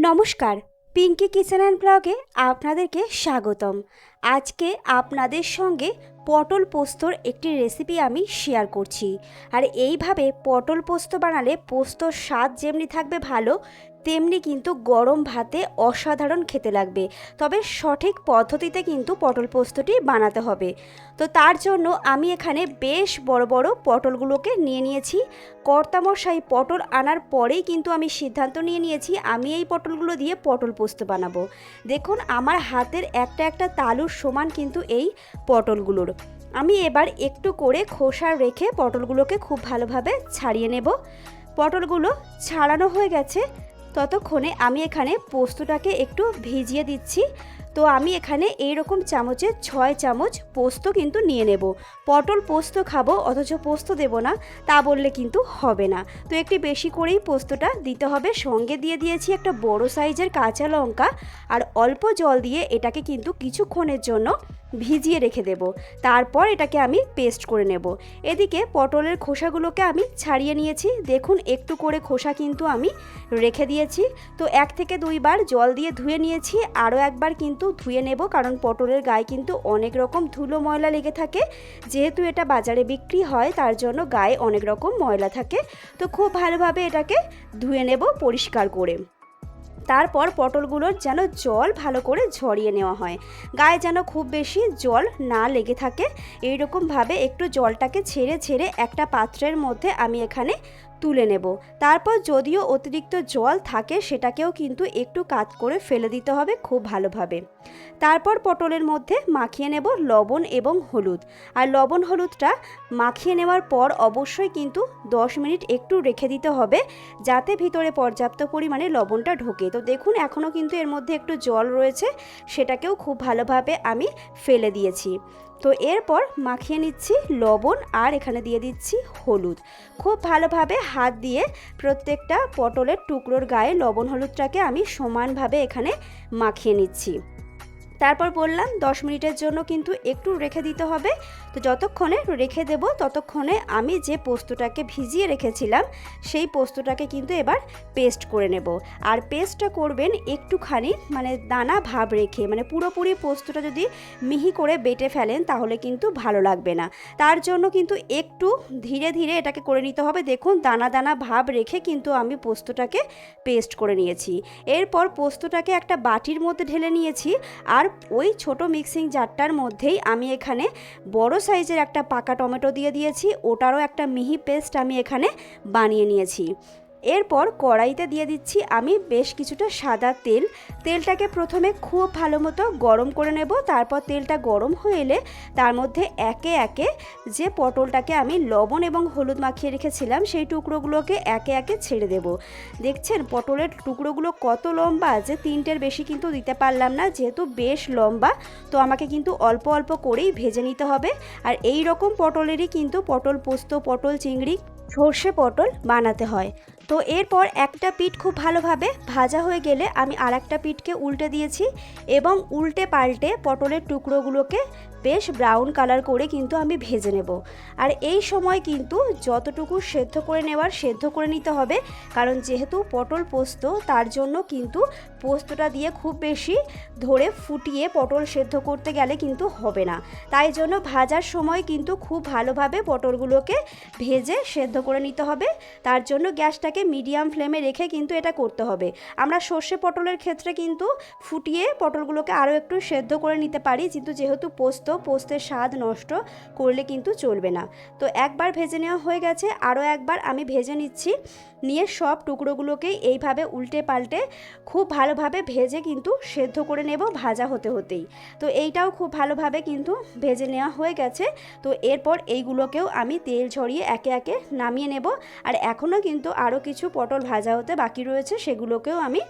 নমস্কার Pinki kitchen and ব্লগে আপনাদেরকে স্বাগতম। আজকে আপনাদের সঙ্গে পটল পোস্তর একটি রেসিপি আমি শেয়ার করছি। আর এইভাবে পটল পোস্ত বানালে পোস্তর স্বাদ যেমনি থাকবে ভালো তেমনি কিন্তু গরম ভাতে অসাধারণ খেতে লাগবে। তবে সঠিক পদ্ধতিতে কিন্তু পটল পোস্তটি বানাতে হবে। তো তার জন্য আমি এখানে বেশ বড় বড় পটলগুলোকে নিয়ে নিয়েছি। কর্তামশাই পটল আনার পরেই কিন্তু আমি সিদ্ধান্ত নিয়ে নিয়েছি, আমি এই পটলগুলো দিয়ে পটল পোস্ত বানাবো। দেখুন, আমার হাতের একটা একটা তালুর সমান কিন্তু এই পটলগুলোর। আমি এবার একটু করে খোসা রেখে পটলগুলোকে খুব ভালোভাবে ছাড়িয়ে নেব। পটলগুলো ছাড়ানো হয়ে গেছে। ততক্ষণে আমি এখানে পোস্তটাকে একটু ভিজিয়ে দিচ্ছি। তো আমি এখানে এই রকম চামচে ছয় চামচ পোস্ত কিন্তু নিয়ে নেব। পটল পোস্ত খাব, অথচ পোস্ত দেব না, তা বললে কিন্তু হবে না। তো একটি বেশি করেই পোস্তটা দিতে হবে। সঙ্গে দিয়ে দিয়েছি একটা বড় সাইজের কাঁচা লঙ্কা, আর অল্প জল দিয়ে এটাকে কিন্তু কিছুক্ষণের জন্য ভিজিয়ে রেখে দেব। তারপর এটাকে আমি পেস্ট করে নেব। এদিকে পটলের খোসাগুলোকে আমি ছাড়িয়ে নিয়েছি। দেখুন, একটু করে খোসা কিন্তু আমি রেখে দিয়েছি। তো এক থেকে দুইবার জল দিয়ে ধুয়ে নিয়েছি। আরও একবার কিন্তু ধুয়ে নেব, কারণ পটলের গায়ে কিন্তু অনেক রকম ধুলো ময়লা লেগে থাকে। যেহেতু এটা বাজারে বিক্রি হয়, তার জন্য গায়ে অনেক রকম ময়লা থাকে। তো খুব ভালোভাবে এটাকে ধুয়ে নেব পরিষ্কার করে। তারপর পটলগুলোর যেন জল ভালো করে ঝরিয়ে নেওয়া হয়। গায়ে যেন খুব বেশি জল না লেগে থাকে। এইরকমভাবে একটু জলটাকে ছেড়ে ছেড়ে একটা পাত্রের মধ্যে আমি এখানে তুলে নেব। তারপর যদিও অতিরিক্ত জল থাকে, সেটাকেও কিন্তু একটু কাত করে ফেলে দিতে হবে খুব ভালোভাবে। তারপর পটলের মধ্যে মাখিয়ে নেব লবণ এবং হলুদ। আর লবণ হলুদটা মাখিয়ে নেওয়ার পর অবশ্যই কিন্তু 10 মিনিট একটু রেখে দিতে হবে, যাতে ভিতরে পর্যাপ্ত পরিমাণে লবণটা ঢোকে। তো দেখুন, এখনও কিন্তু এর মধ্যে একটু জল রয়েছে, সেটাকেও খুব ভালোভাবে আমি ফেলে দিয়েছি। তো এরপর মাখিয়ে নিচ্ছি লবণ আর এখানে দিয়ে দিচ্ছি হলুদ। খুব ভালোভাবে হাত দিয়ে প্রত্যেকটা পটলের টুকরোর গায়ে লবণ হলুদটাকে আমি সমানভাবে এখানে মাখিয়ে নিচ্ছি। তারপর বললাম 10 মিনিটের জন্য কিন্তু একটু রেখে দিতে হবে। তো যতক্ষণে রেখে দেব, ততক্ষণে আমি যে পোস্তটাকে ভিজিয়ে রেখেছিলাম, সেই পোস্তটাকে কিন্তু এবার পেস্ট করে নেব। আর পেস্টটা করবেন একটুখানি মানে দানা ভাব রেখে মানে পুরোপুরি পোস্তটা যদি মিহি করে বেটে ফেলেন, তাহলে কিন্তু ভালো লাগবে না। তার জন্য কিন্তু একটু ধীরে ধীরে এটাকে করে নিতে হবে। দেখুন, দানা দানা ভাব রেখে কিন্তু আমি পোস্তটাকে পেস্ট করে নিয়েছি। এরপর পোস্তটাকে একটা বাটির মধ্যে ঢেলে নিয়েছি। আর ওই ছোট মিক্সিং জারটার মধ্যেই আমি এখানে বড় সাইজের একটা পাকা টমেটো দিয়ে দিয়েছি, ওটারও একটা মিহি পেস্ট আমি এখানে বানিয়ে নিয়েছি। এরপর কড়াইতে দিয়ে দিচ্ছি আমি বেশ কিছুটা সাদা তেল। তেলটাকে প্রথমে খুব ভালো মতো গরম করে নেব, তারপর তেলটা গরম হয়ে এলে তার মধ্যে একে একে যে পটলটাকে আমি লবণ এবং হলুদ মাখিয়ে রেখেছিলাম, সেই টুকরোগুলোকে একে একে ছেড়ে দেব। দেখছেন পটলের টুকরোগুলো কত লম্বা যে তিনটের বেশি কিন্তু দিতে পারলাম না, যেহেতু বেশ লম্বা, তো আমাকে কিন্তু অল্প অল্প করেই ভেজে নিতে হবে। আর এই রকম পটলেরই কিন্তু পটল পোস্ত, পটল চিংড়ি, সর্ষে পটল বানাতে হয়। তো এরপর একটা পিঠ খুব ভালোভাবে ভাজা হয়ে গেলে আমি আর একটা পিঠকে উল্টে দিয়েছি এবং উল্টে পাল্টে পটলের টুকরোগুলোকে বেশ ব্রাউন কালার করে কিন্তু আমি ভেজে নেব। আর এই সময় কিন্তু যতটুকু সেদ্ধ করে নেওয়ার সেদ্ধ করে নিতে হবে, কারণ যেহেতু পটল পোস্ত, তার জন্য কিন্তু পোস্তটা দিয়ে খুব বেশি ধরে ফুটিয়ে পটল সেদ্ধ করতে গেলে কিন্তু হবে না। তাই জন্য ভাজার সময় কিন্তু খুব ভালোভাবে পটলগুলোকে ভেজে সেদ্ধ করে নিতে হবে। তার জন্য গ্যাসটাকে মিডিয়াম ফ্লেমে রেখে কিন্তু এটা করতে হবে। আমরা সর্ষে পটলের ক্ষেত্রে কিন্তু ফুটিয়ে পটলগুলোকে আরও একটু সেদ্ধ করে নিতে পারি, কিন্তু যেহেতু পোস্ত, পোস্তের স্বাদ নষ্ট করলে কিন্তু চলবে না। তো একবার ভেজে নেওয়া হয়ে গেছে, আরও একবার আমি ভেজে নিচ্ছি, নিয়ে সব টুকরোগুলোকেই এইভাবে উল্টে পাল্টে খুব ভালোভাবে ভেজে কিন্তু সেদ্ধ করে নেব ভাজা হতে হতেই। তো এইটাও খুব ভালোভাবে কিন্তু ভেজে নেওয়া হয়ে গেছে। তো এরপর এইগুলোকেও আমি তেল ঝরিয়ে একে একে নামিয়ে নেব। আর এখনও কিন্তু আরও কিছু পটল ভাজা হতে বাকি রয়েছে, সেগুলোকেও আমি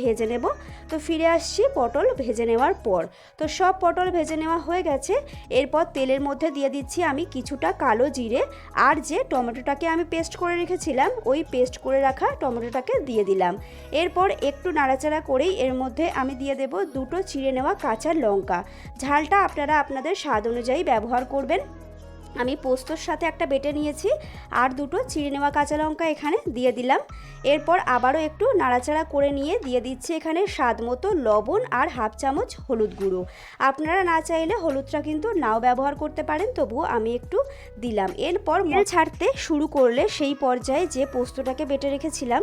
ভেজে নেব। তো ফিরে আসছি পটল ভেজে নেওয়ার পর। তো সব পটল ভেজে নেওয়া হয়ে গেছে। এরপর তেলের মধ্যে দিয়ে দিচ্ছি আমি কিছুটা কালো জিরে আর যে টমেটোটাকে আমি পেস্ট করে রেখেছিলাম, ওই পেস্ট করে রাখা টমেটোটাকে দিয়ে দিলাম। এরপর একটু নাড়াচাড়া করেই এর মধ্যে আমি দিয়ে দেব দুটো চিড়ে নেওয়া কাঁচা লঙ্কা। ঝালটা আপনারা আপনাদের স্বাদ অনুযায়ী ব্যবহার করবেন। আমি পোস্তর সাথে একটা বেটে নিয়েছি, আর দুটো চিড়ে নেওয়া কাঁচা লঙ্কা এখানে দিয়ে দিলাম। এরপর আবারও একটু নাড়াচাড়া করে নিয়ে দিয়ে দিচ্ছি এখানে স্বাদ মতো লবণ আর হাফ চামচ হলুদ গুঁড়ো। আপনারা না চাইলে হলুদটা কিন্তু নাও ব্যবহার করতে পারেন, তবুও আমি একটু দিলাম। এরপর তেল ছাড়তে শুরু করলে সেই পর্যায়ে যে পোস্তটাকে বেটে রেখেছিলাম,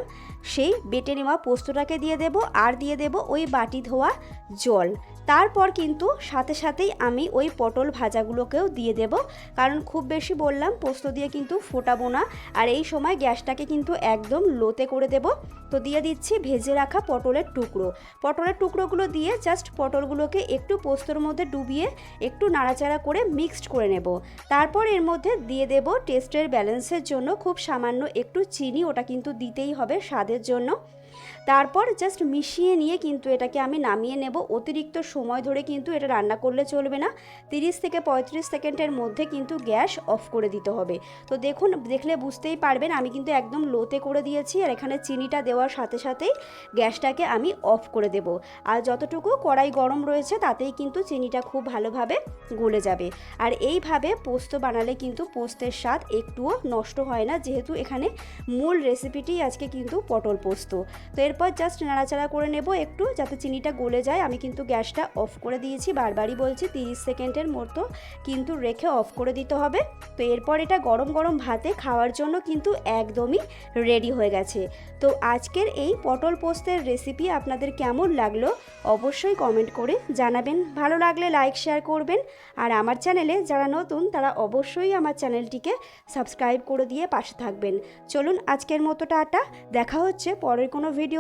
সেই বেটে নেওয়া পোস্তটাকে দিয়ে দেব, আর দিয়ে দেব ওই বাটি ধোয়া জল। তারপর কিন্তু সাথে সাথেই আমি ওই পটল ভাজাগুলোকেও দিয়ে দেব। কারণ খুব বেশি বললাম, পোস্ত দিয়ে কিন্তু ফোটাবো না। আর এই সময় গ্যাসটাকে কিন্তু একদম লোতে করে দেব। তো দিয়ে দিচ্ছি ভেজে রাখা পটলের টুকরো। পটলের টুকরোগুলো দিয়ে জাস্ট পটলগুলোকে একটু পোস্তর মধ্যে ডুবিয়ে একটু নাড়াচাড়া করে মিক্সড করে নেব। তারপর এর মধ্যে দিয়ে দেব টেস্টের ব্যালেন্সের জন্য। খুব সামান্য একটু চিনি, ওটা কিন্তু দিতেই হবে স্বাদের জন্য। তারপর জাস্ট মিশিয়ে নিয়ে কিন্তু এটাকে আমি নামিয়ে নেব। অতিরিক্ত সময় ধরে কিন্তু এটা রান্না করলে চলবে না। 30 থেকে পঁয়ত্রিশ সেকেন্ডের মধ্যে কিন্তু গ্যাস অফ করে দিতে হবে। তো দেখুন, দেখলে বুঝতেই পারবেন, আমি কিন্তু একদম লোতে করে দিয়েছি আর এখানে চিনিটা দেওয়ার সাথে সাথেই গ্যাসটাকে আমি অফ করে দেব। আর যতটুকু কড়াই গরম রয়েছে, তাতেই কিন্তু চিনিটা খুব ভালোভাবে গলে যাবে। আর এইভাবে পোস্ত বানালে কিন্তু পোস্তের স্বাদ একটুও নষ্ট হয় না, যেহেতু এখানে মূল রেসিপিটি আজকে কিন্তু পটল পোস্ত। তো এরপর জাস্ট নাড়াচাড়া করে নেব একটু, যাতে চিনিটা গলে যায়। আমি কিন্তু গ্যাসটা অফ করে দিয়েছি, বারবারই বলছি তিরিশ সেকেন্ডের মতো কিন্তু রেখে অফ করে দিতে হবে। তো এরপর এটা গরম গরম ভাতে খাওয়ার জন্য কিন্তু একদমই রেডি হয়ে গেছে। তো আজকের এই পটল পোস্তের রেসিপি আপনাদের কেমন লাগল অবশ্যই কমেন্ট করে জানাবেন। ভালো লাগলে লাইক শেয়ার করবেন। আর আমার চ্যানেলে যারা নতুন, তারা অবশ্যই আমার চ্যানেলটিকে সাবস্ক্রাইব করে দিয়ে পাশে থাকবেন। চলুন আজকের মতো টাটা, দেখা হচ্ছে পরের কোনো